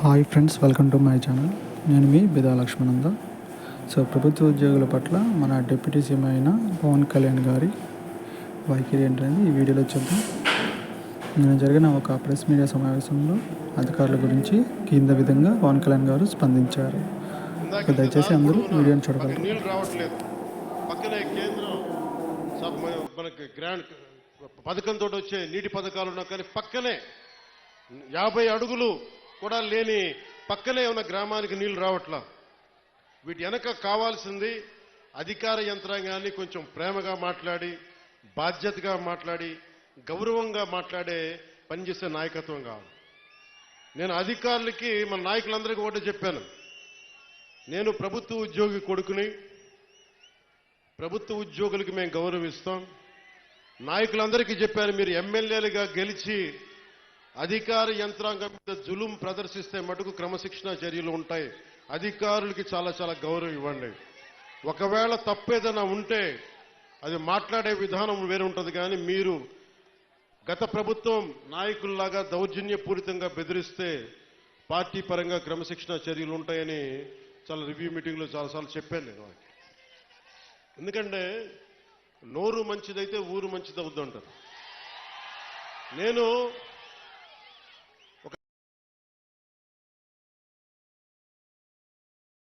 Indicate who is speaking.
Speaker 1: Hi friends welcome to my channel. నేను మీ బిదా లక్ష్మణంద. So ప్రభుత్వ ఉద్యోగుల పట్ల మన డిప్యూటీ సీఎం అయిన పవన్ కళ్యాణ్ గారి వైఖరి ఏంటనేది ఈ వీడియోలో చూద్దాం. నేను జరిగిన ఒక ప్రెస్ మీడియా సమావేశంలో అధికారుల గురించి కింద విధంగా పవన్ కళ్యాణ్ గారు స్పందించారు. దయచేసి అందరూ వీడియోని చూడగలరు.
Speaker 2: మనకి గ్రాండ్ పథకంతో వచ్చే నీటి పథకాలు ఉన్నా కానీ పక్కనే యాభై అడుగులు కూడా లేని పక్కనే ఉన్న గ్రామానికి నీళ్ళు రావట్లా. వీటి వెనక కావాల్సింది అధికార యంత్రాంగాన్ని కొంచెం ప్రేమగా మాట్లాడి బాధ్యతగా మాట్లాడి గౌరవంగా మాట్లాడే పనిచేసే నాయకత్వం కావాలి. నేను అధికారులకి మన నాయకులందరికీ ఒకటి చెప్పాను. నేను ప్రభుత్వ ఉద్యోగి కొడుకుని ప్రభుత్వ ఉద్యోగులకి మేము గౌరవిస్తాం. నాయకులందరికీ చెప్పాను మీరు ఎమ్మెల్యేలుగా గెలిచి అధికార యంత్రాంగం మీద జులుం ప్రదర్శిస్తే మటుకు క్రమశిక్షణ చర్యలు ఉంటాయి. అధికారులకి చాలా చాలా గౌరవం ఇవ్వండి. ఒకవేళ తప్పేదైనా ఉంటే అది మాట్లాడే విధానం వేరే ఉంటుంది కానీ మీరు గత ప్రభుత్వం నాయకుల్లాగా దౌర్జన్యపూరితంగా బెదిరిస్తే పార్టీ పరంగా క్రమశిక్షణ చర్యలు ఉంటాయని చాలా రివ్యూ మీటింగ్లో చాలాసార్లు చెప్పాను నేను వాళ్ళకి ఎందుకంటే నోరు మంచిదైతే ఊరు మంచిది అవుద్దంటారు నేను